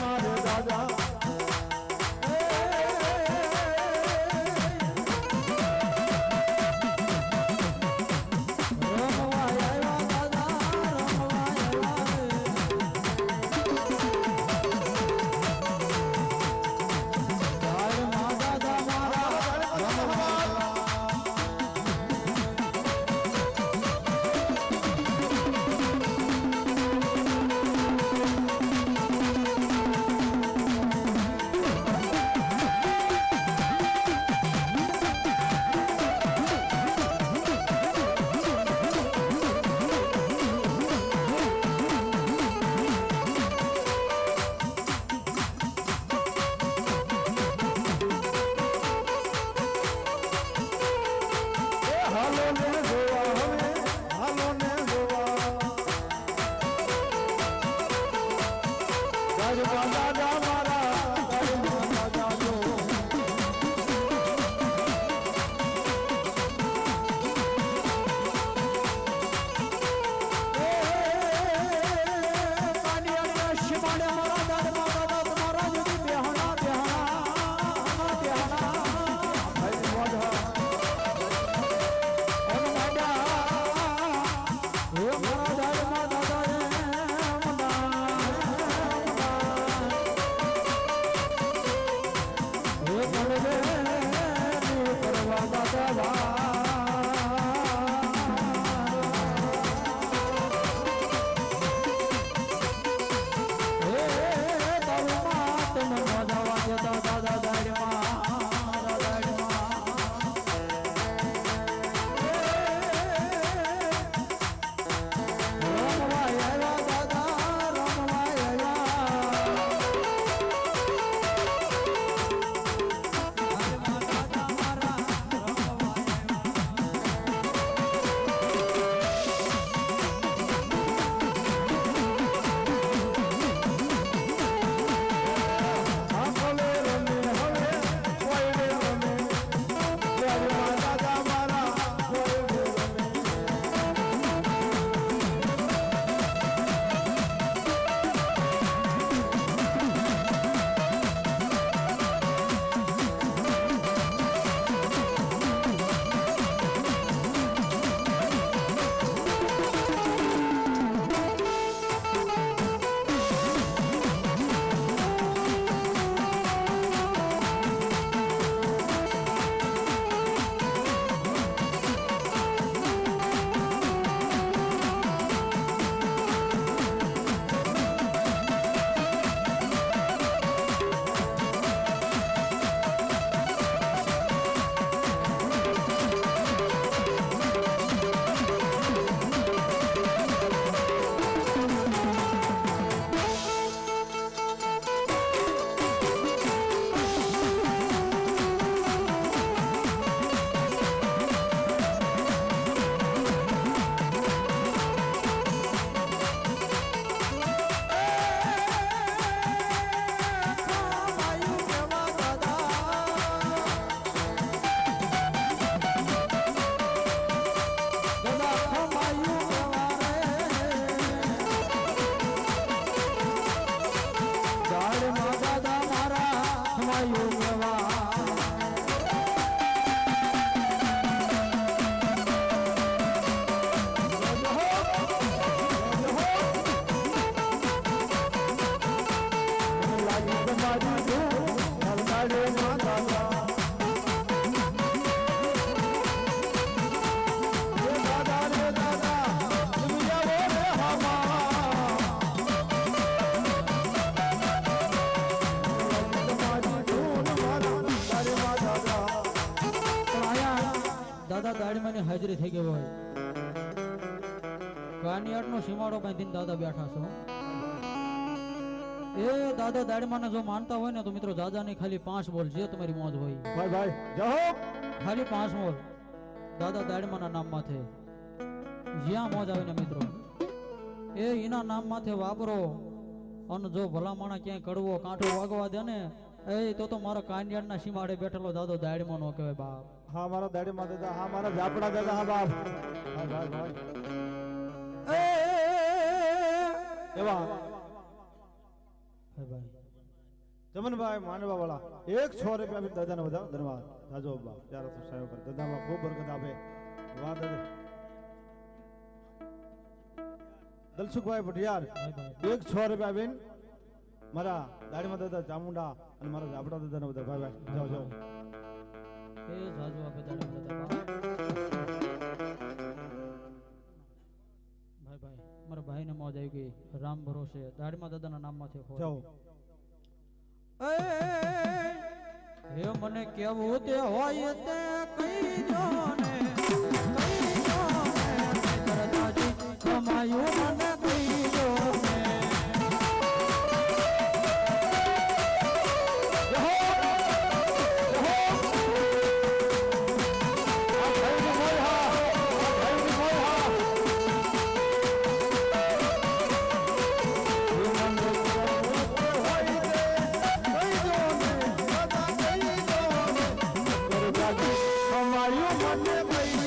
મારે દાદા. મારા રે જાડમાં દાદા મારા હાજરી થઈ ગઈ હોય. કાનિયાટનો સીમાડો બાંધીને દાદા બેઠા છો. એ દાદા દાડીમાને જો માનતા હોય ને તો મિત્રો દાદાની ખાલી પાંચ બોલ જે તમારી મોજ હોય. ભાઈ ભાઈ જહો ખાલી પાંચ બોલ. દાદા દાડમાના નામ માથે. જ્યાં મોજ આવે ને મિત્રો. એ એના નામ માથે વાપરો. અને જો ભલામણા ક્યાંય કડવો કાંઠો વાગવા દે ને એ તો તો મારો કાનિયાટના સીમાડે બેઠેલો દાદો દાડીમાં નો કહેવાય બાપ. હા મારા દાડી માં દાદા હા મારા ઝાપડા દાદા હા બાપ એવા. ભાઈ ભાઈ. ચમનભાઈ માંડવા વાળા. એક છ રૂપિયા દાદાને બધા. ધન્યવાદ. રાજો બાપ. ત્યારે તો સહાય કરે. દાદામાં ખૂબ બરકત આપે. વાહ દાદા દલસુખભાઈ પટિયાર એક છ રૂપિયા આપીને મારા દાડીમાં દાદા ચામુંડા અને મારા ઝાપડા દાદાને બધા ભાઈ ભાઈ જાઓ જાઓ. એ જાજુ આપે દાડે ભાઈ ભાઈ મારા ભાઈને મોજ આવી ગઈ રામ ભરોસે દાડીમાં દાદાના નામમાંથી ખોવાઈ જાઓ હે મને કેવું તે હોય તે કહી દો ને કહી દો ને કમાયું દાડમાં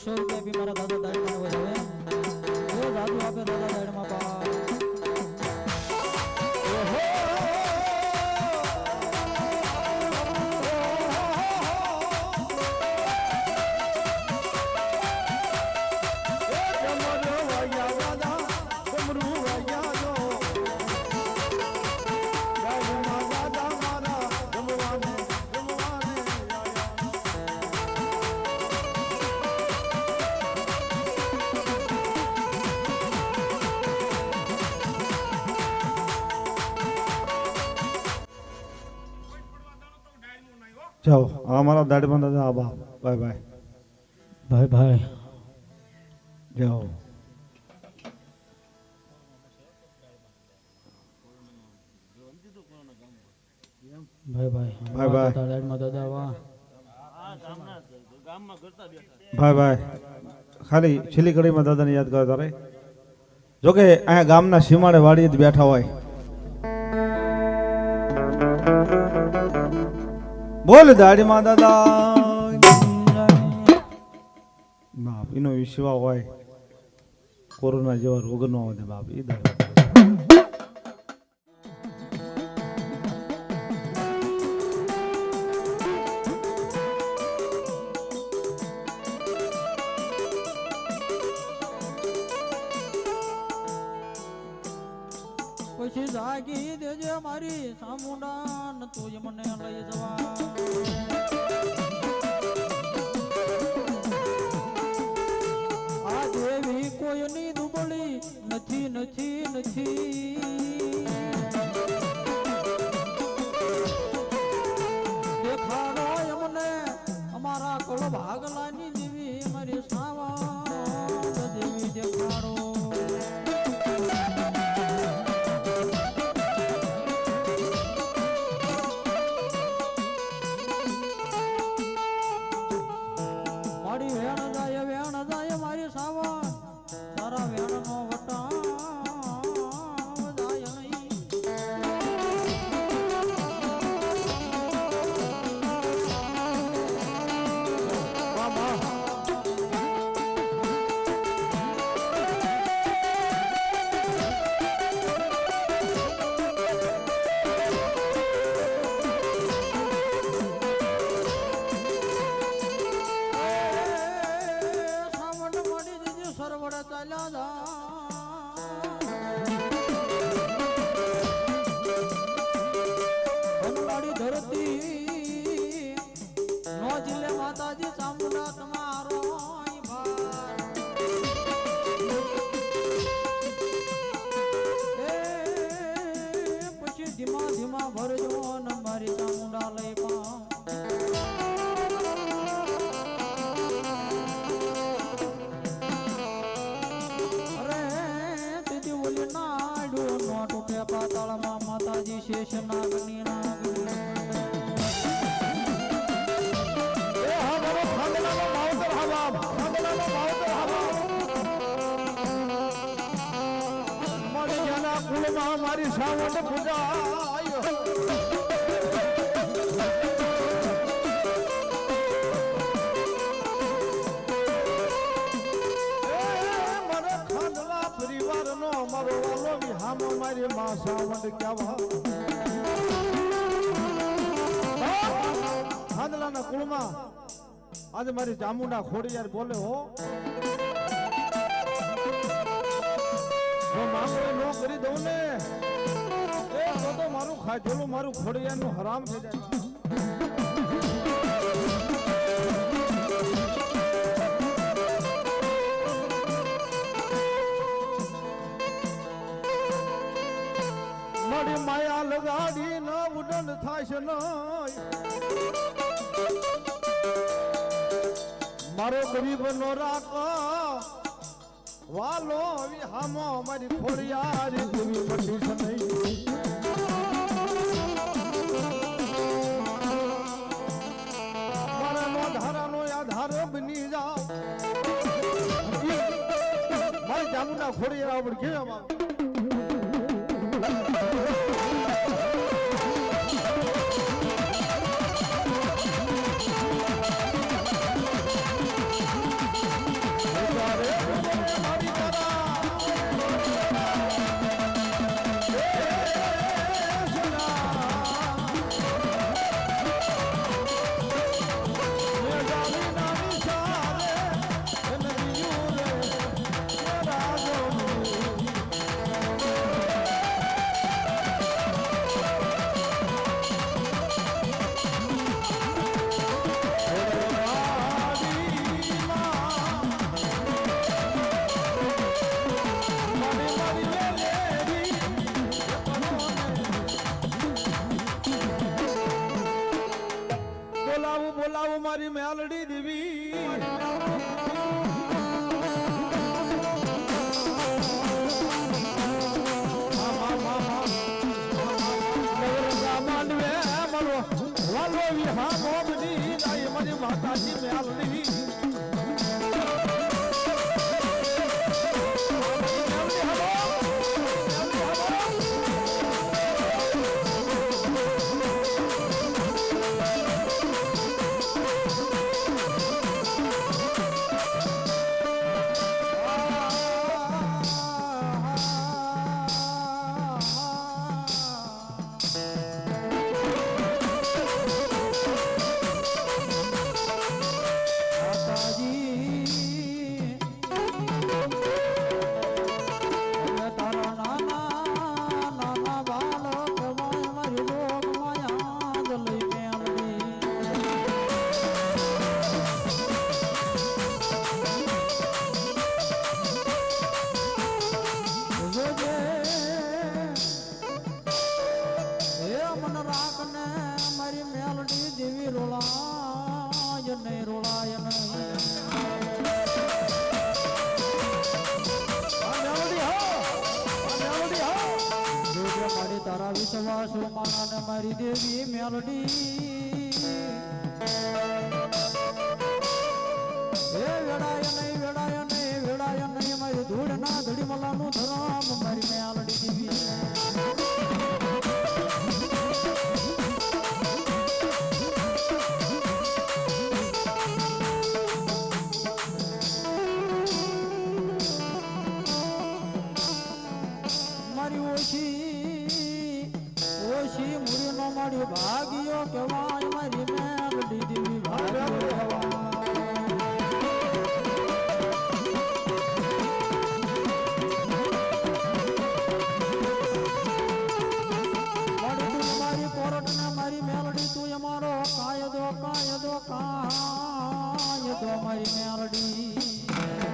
એકસો રૂપિયા બી મારા દાદા જાઓ. હા મારા બંધ દાદા આબા બાય બાય. ભાઈ ભાઈ જાઓ. ભાઈ ભાઈ ભાઈ, ભાઈ. દાદા દાદા વાહ ભાઈ ભાઈ ખાલી છેલ્લી કડીમાં દાદાને યાદ કરતા તારે. જોકે અહીંયા ગામના સીમાડે વાડીએ જ બેઠા હોય. બોલ દાડીમાં દાદા. બાપ, એનો વિશ્વા હોય. કોરોના જેવા રોગ નો આવે બાપ, એ દાડા પછી જાગી દેજે મારી સામુંડા. તું મને લઈ જવા. આ દેવી કોઈની દુબળી નથી નથી નથી. દેખાડો એમને અમારા કુળ ભાગલાની મારી સાવટ પૂજા પરિવાર નો અમારો વાલો વિહામો મારી માં સાવણ કહેવા કુળમાં આજે મારી ચામુંડા ખોડિયાર બોલે હો. જો માંગો નો કરી દઉં ને, એ તો તો મારું ખાધેલું મારું ખોડિયારનું હરામ થઈ જાય. માયા લગાડી ન ઉડન છે નહીં. મારો ગરીબ નો રાખો. વાલો વિહામો મારી ખોડિયારી. દેવી પટી નો ધારાનો આધાર બની જાઓ. મારી જામુના ખોડિયાર આવડ કેમ બોલાવું બોલાવું મારી મેલડી દેવી. માતાજી મેલડી તારા વિશ્વાસો મારા ને મારી દેવી મેલડી. હે વેડાય નહીં વેડાય નહીં વેડાય નહીં મારી ધૂળ ના ધડી મલાનું ધરામ મારી મેલડી દેવી.